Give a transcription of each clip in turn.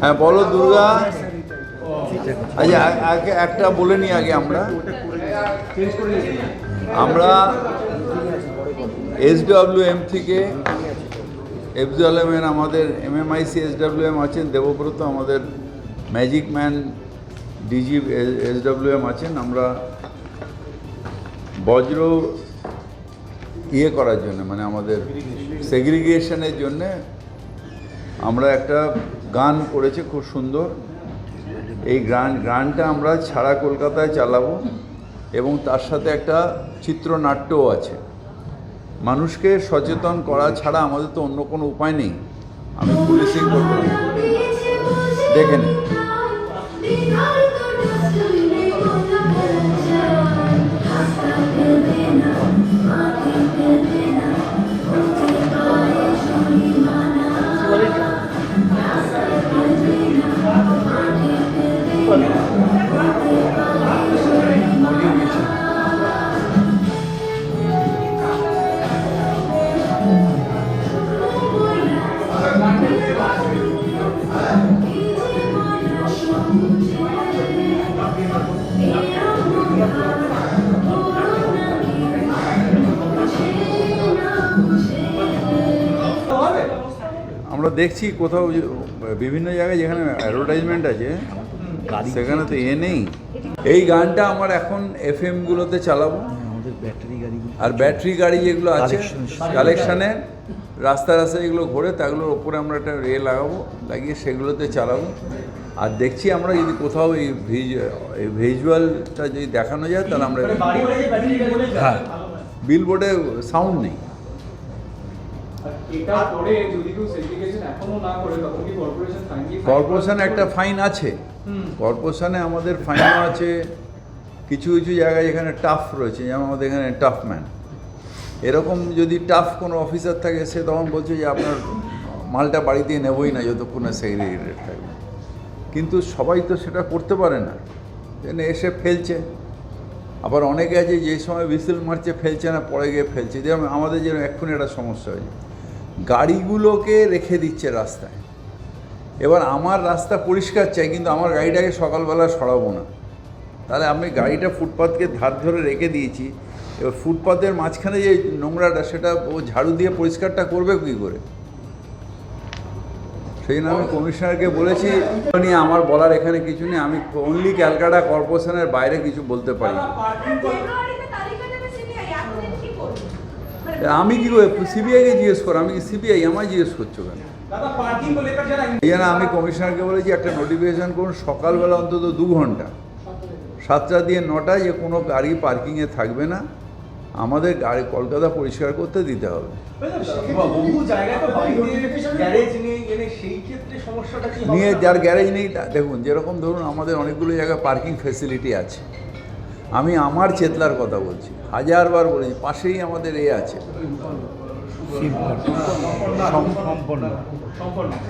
হ্যাঁ বলো দুর্গা। আচ্ছা আগে একটা বলে নিই আগে আমরা। আমরা এসডব্লিউ এম থেকে এফজুয়ালেমের আমাদের এমএমআইসি এসডব্লিউ এম আছেন, দেবব্রত আমাদের magic man DG SW M আছেন। আমরা বজ্র ইয়ে করার জন্য মানে আমাদের সেগ্রিগেশনের জন্যে আমরা একটা গান করেছি খুব সুন্দর। এই গান, গানটা আমরা ছাড়া কলকাতায় চালাবো এবং তার সাথে একটা চিত্রনাট্যও আছে। মানুষকে সচেতন করা ছাড়া আমাদের তো অন্য কোনো উপায় নেই। আমি পুলিশিং করব। দেখে নিন। আমরা দেখছি কোথাও বিভিন্ন জায়গায় যেখানে অ্যাডভার্টাইজমেন্ট আছে সেখানে তো এ নেই। এই গানটা আমার এখন এফ এমগুলোতে চালাবো। আমাদের গাড়ি আর ব্যাটারি গাড়ি যেগুলো আছে কালেকশানে রাস্তা রাস্তা যেগুলো ঘোরে তাগুলোর ওপরে আমরা একটা রে লাগাবো লাগিয়ে সেগুলোতে চালাবো। আর দেখছি আমরা যদি কোথাও এই ভিজ এই ভিজুয়ালটা যদি দেখানো যায় তাহলে আমরা হ্যাঁ বিল বোর্ডে সাউন্ড নেই। এটা করে যদি কেউ সেগ্রিগেশন এখনও না করে তখন কি কর্পোরেশন ফাইন কর্পোরেশন একটা ফাইন আছে। কর্পোরেশনে আমাদের ফাইনও আছে। কিছু কিছু জায়গায় এখানে টাফ রয়েছে যেমন আমাদের এখানে টাফ ম্যান এরকম যদি টাফ কোনো অফিসার থাকে সে তখন বলছে যে আপনার মালটা বাড়ি দিয়ে নেবই না যতক্ষণ না সেগ্রিগেটেড থাকবে। কিন্তু সবাই তো সেটা করতে পারে না। এসে ফেলছে। আবার অনেকে আছে যে সময় বিসিল মারছে ফেলছে না পরে গিয়ে ফেলছে। যেমন আমাদের যেরকম এক্ষুনি একটা সমস্যা হয়েছে গাড়িগুলোকে রেখে দিচ্ছে রাস্তায়। এবার আমার রাস্তা পরিষ্কার চাই, কিন্তু আমার গাড়িটাকে সকালবেলা সরাবো না। তাহলে আমি গাড়িটা ফুটপাথকে ধার ধরে রেখে দিয়েছি। এবার ফুটপাথের মাঝখানে যে নোংরাটা, সেটা ও ঝাড়ু দিয়ে পরিষ্কারটা করবে কী করে? সেই জন্য আমি কমিশনারকে বলেছি নিয়ে আমার বলার এখানে কিছু নেই। আমি অনলি ক্যালকাটা কর্পোরেশনের বাইরে কিছু বলতে পারি আমি কি সিবিআইকে জিজ্ঞেস করো? আমি সিবিআই আমায় জিজ্ঞেস করছ কেন? না আমি কমিশনারকে বলেছি একটা নোটিফিকেশান করুন সকালবেলা অন্তত দু ঘণ্টা। সাতটা দিয়ে নটায় যে কোনো গাড়ি পার্কিংয়ে থাকবে না। আমাদের গাড়ি কলকাতা পরিষ্কার করতে দিতে হবে। নিয়ে যার গ্যারেজ নেই দেখুন যেরকম ধরুন আমাদের অনেকগুলো জায়গায় পার্কিং ফেসিলিটি আছে। আমি আমার চেতলার কথা বলছি। হাজারবার বলেছি পাশেই আমাদের এ আছে।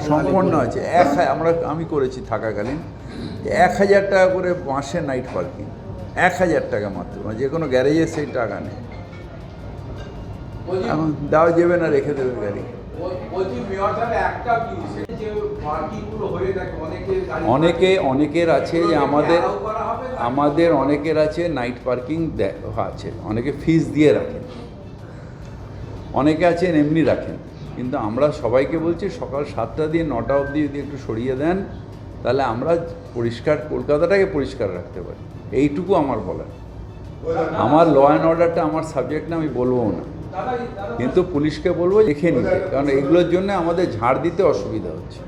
সম্পন্ন। আছে। এক আমরা আমি করেছি থাকাকালীন। এক হাজার টাকা করে মাসে নাইট পার্কিং এক হাজার টাকা মাত্র। মানে যে কোনো গ্যারেজে সেই টাকা নেই। দাও যাবে না রেখে দেবে গাড়ি। একটা কি যে পার্কিংগুলো হয়ে থাকে অনেকে অনেকের আছে যে আমাদের? আমাদের অনেকের আছে নাইট পার্কিং আছে। অনেকে ফিস দিয়ে রাখেন। অনেকে আছেন এমনি রাখেন। কিন্তু আমরা সবাইকে বলছি সকাল সাতটা দিয়ে নটা অবধি যদি একটু সরিয়ে দেন তাহলে আমরা পরিষ্কার কলকাতাটাকে পরিষ্কার রাখতে পারি। এইটুকু আমার বলার। আমার ল অ্যান্ড অর্ডারটা আমার সাবজেক্ট না আমি বলব না। কিন্তু পুলিশকে বলব দেখে নিতে কারণ এগুলোর জন্য আমাদের ঝাড় দিতে অসুবিধা হচ্ছে।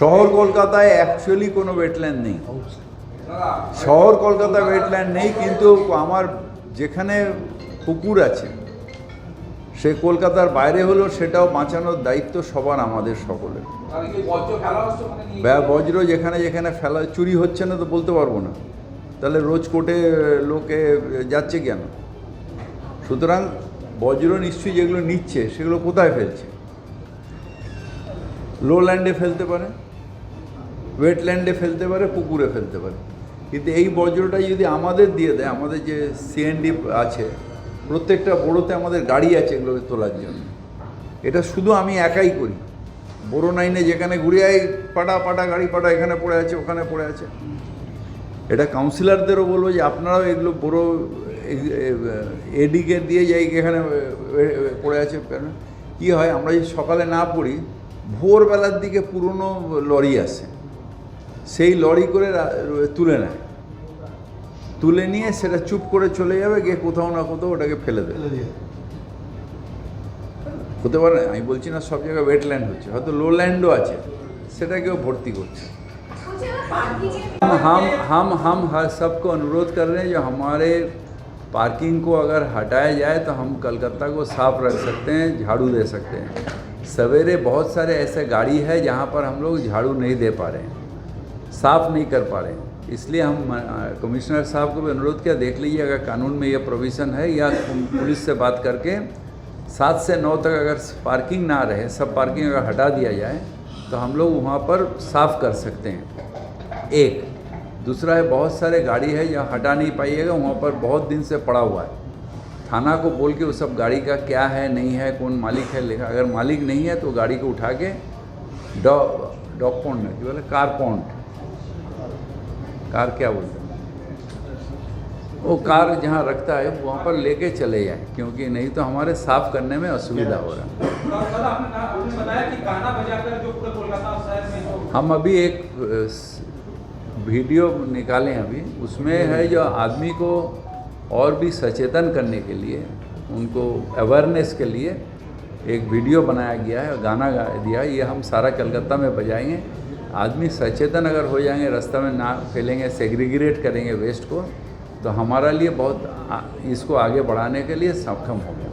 শহর কলকাতায় কলকাতায় অ্যাকচুয়ালি কোনো ওয়েটল্যান্ড নেই। শহর কলকাতা ওয়েটল্যান্ড নেই কিন্তু আমার যেখানে পুকুর আছে সে কলকাতার বাইরে হলেও সেটাও বাঁচানোর দায়িত্ব সবার আমাদের সকলের। বজ্র যেখানে যেখানে ফেলা চুরি হচ্ছে না তো বলতে পারব না। তাহলে রোজ কোর্টে লোকে যাচ্ছে কেন? সুতরাং বজ্র নিশ্চয়ই যেগুলো নিচ্ছে, সেগুলো কোথায় ফেলছে? লো ল্যান্ডে ফেলতে পারে ওয়েটল্যান্ডে ফেলতে পারে, পুকুরে ফেলতে পারে। কিন্তু এই বজ্রটা যদি আমাদের দিয়ে দেয়, আমাদের যে সিএনডি আছে, প্রত্যেকটা বড়োতে আমাদের গাড়ি আছে এগুলোকে তোলার জন্য। এটা শুধু আমি একাই করি। বড় নাইনে যেখানে ঘুরে আই, পাটা পাটা, গাড়ি, পাটা এখানে পড়ে আছে, ওখানে পড়ে আছে। এটা কাউন্সিলরদেরও বলব যে আপনারাও এগুলো বড় এডিকে দিয়ে যাই এখানে পড়ে আছে। কেন? কী হয় আমরা যদি সকালে না পড়ি ভোরবেলার দিকে পুরনো লরি আসে। সেই লরি করে তুলে নেয়। তুলে নিয়ে সেটা চুপ করে চলে যাবে গিয়ে কোথাও না কোথাও ওটাকে ফেলে দেবে। হতে পারে আমি বলছি না সব জায়গায় ওয়েটল্যান্ড হচ্ছে হয়তো লো ল্যান্ডও আছে সেটাকেও ভর্তি করছে। हम हम हम हर सबको अनुरोध कर रहे हैं, जो हमारे पार्किंग को अगर हटाया जाए तो हम कलकत्ता को साफ़ रख सकते हैं, झाड़ू दे सकते हैं। सवेरे बहुत सारे ऐसे गाड़ी है, जहाँ पर हम लोग झाड़ू नहीं दे पा रहे हैं, साफ़ नहीं कर पा रहे हैं। इसलिए हम कमिश्नर साहब को भी अनुरोध किया, देख लीजिए अगर कानून में यह प्रोविज़न है, या पुलिस से बात करके सात से नौ तक अगर पार्किंग ना रहे, सब पार्किंग अगर हटा दिया जाए तो हम लोग वहाँ पर साफ़ कर सकते हैं। एक। दूसरा है बहुत सारे गाड़ी है जहाँ हटा नहीं पाइएगा वहाँ पर बहुत दिन से पड़ा हुआ है। थाना को बोल के वो सब गाड़ी का क्या है नहीं है कौन मालिक है लिखा अगर मालिक नहीं है तो गाड़ी को उठा के डॉ डॉग पॉन्ड में बोले? Car pond. कार क्या बोलते हैं? वो कार जहाँ रखता है वहाँ पर लेके चले जाए क्योंकि नहीं तो हमारे साफ़ करने में असुविधा हो रहा है। हम अभी एक वीडियो निकाले अभी, उसमें है जो आदमी को और भी सचेतन करने के लिए, उनको अवेयरनेस के लिए एक वीडियो बनाया गया है, गाना गा दिया ये हम सारा कलकत्ता में बजाएँगे। आदमी सचेतन अगर हो जाएँगे, रास्ता में ना फैलेंगे सेग्रीगेट करेंगे वेस्ट को तो हमारा लिए बहुत इसको आगे बढ़ाने के लिए सक्षम होंगे